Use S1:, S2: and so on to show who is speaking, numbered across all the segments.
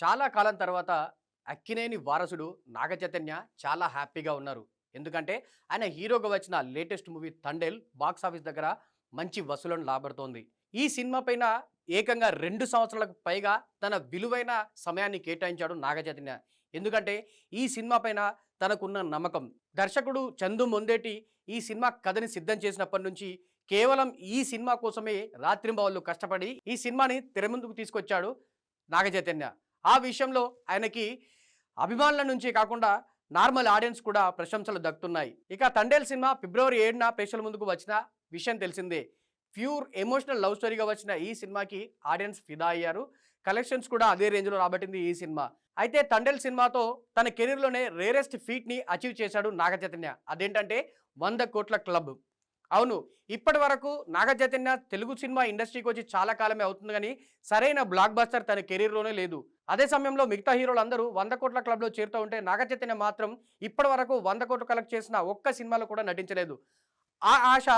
S1: చాలా కాలం తర్వాత అక్కినేని వారసుడు నాగచైతన్య చాలా హ్యాపీగా ఉన్నారు. ఎందుకంటే ఆయన హీరోగా వచ్చిన latest movie Thandel box office దగ్గర మంచి వసూలను లాభడుతోంది ఈ సినిమా పైన ఏకంగా రెండు సంవత్సరాలకు పైగా తన విలువైన సమయాన్ని కేటాయించాడు నాగచైతన్య. ఎందుకంటే ఈ సినిమా పైన తనకున్న నమ్మకం. దర్శకుడు చందు మొందేటి ఈ సినిమా కథని సిద్ధం చేసినప్పటి నుంచి కేవలం ఈ సినిమా కోసమే రాత్రింబవళ్ళు కష్టపడి ఈ సినిమాని తెర ముందుకు తీసుకొచ్చాడు నాగచైతన్య. ఆ విషయంలో ఆయనకి అభిమానుల నుంచి కాకుండా నార్మల్ ఆడియన్స్ కూడా ప్రశంసలు దక్కుతున్నాయి. ఇక తండేల్ సినిమా ఫిబ్రవరి ఏడున ప్రేక్షకుల ముందుకు వచ్చిన విషయం తెలిసిందే. ప్యూర్ ఎమోషనల్ లవ్ స్టోరీగా వచ్చిన ఈ సినిమాకి ఆడియన్స్ ఫిదా అయ్యారు. కలెక్షన్స్ కూడా అదే రేంజ్లో రాబట్టింది ఈ సినిమా. అయితే తండేల్ సినిమాతో తన కెరీర్లోనే రేరెస్ట్ ఫీట్ని అచీవ్ చేశాడు నాగ చైతన్య అదేంటంటే వంద కోట్ల క్లబ్. అవును ఇప్పటి వరకు తెలుగు సినిమా ఇండస్ట్రీకి వచ్చి చాలా కాలమే అవుతుంది కానీ సరైన బ్లాక్ బస్టర్ తన కెరీర్లోనే లేదు. అదే సమయంలో మిగతా హీరోలు అందరూ వంద కోట్ల క్లబ్లో చేరుతూ ఉంటే నాగ చైతన్య మాత్రం ఇప్పటి వరకు వంద కోట్లు కలెక్ట్ చేసిన ఒక్క సినిమాలో కూడా నటించలేదు. ఆ ఆశ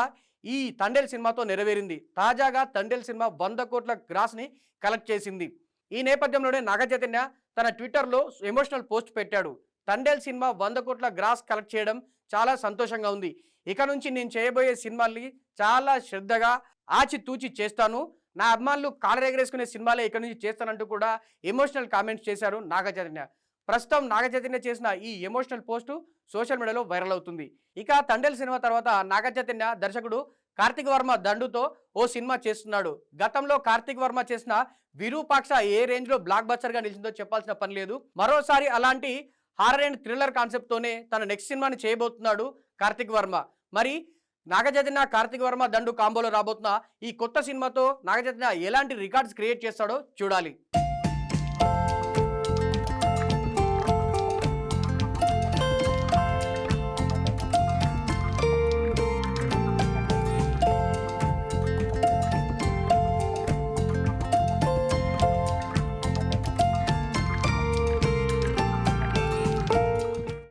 S1: ఈ తండేల్ సినిమాతో నెరవేరింది. తాజాగా తండేల్ సినిమా వంద కోట్ల గ్రాస్ని కలెక్ట్ చేసింది. ఈ నేపథ్యంలోనే నాగ చైతన్య తన ట్విట్టర్లో ఎమోషనల్ పోస్ట్ పెట్టాడు. తండేల్ సినిమా వంద కోట్ల గ్రాస్ కలెక్ట్ చేయడం చాలా సంతోషంగా ఉంది. ఇక నుంచి నేను చేయబోయే సినిమాల్ని చాలా శ్రద్ధగా ఆచితూచి చేస్తాను. నా అభిమానులు కాలర్ ఎగరేసుకునే సినిమాలే ఇక్కడ నుంచి చేస్తానంటూ కూడా ఎమోషనల్ కామెంట్స్ చేశారు నాగచైతన్య. ప్రస్తుతం నాగచైతన్య చేసిన ఈ ఎమోషనల్ పోస్టు సోషల్ మీడియాలో వైరల్ అవుతుంది. ఇక తండేల్ సినిమా తర్వాత నాగచైతన్య దర్శకుడు కార్తిక్ వర్మ దండుతో ఓ సినిమా చేస్తున్నాడు. గతంలో కార్తిక్ వర్మ చేసిన విరూపాక్ష ఏ రేంజ్లో బ్లాక్ బస్టర్గా నిలిచిందో చెప్పాల్సిన పని లేదు. మరోసారి అలాంటి హారర్ అండ్ థ్రిల్లర్ కాన్సెప్ట్ తోనే తన నెక్స్ట్ సినిమాని చేయబోతున్నాడు కార్తిక్ వర్మ. మరి నాగచైతన్య కార్తిక్ వర్మ దండు కాంబోలో రాబోతున్న ఈ కొత్త సినిమాతో నాగచైతన్య ఎలాంటి రికార్డ్స్ క్రియేట్ చేస్తాడో చూడాలి.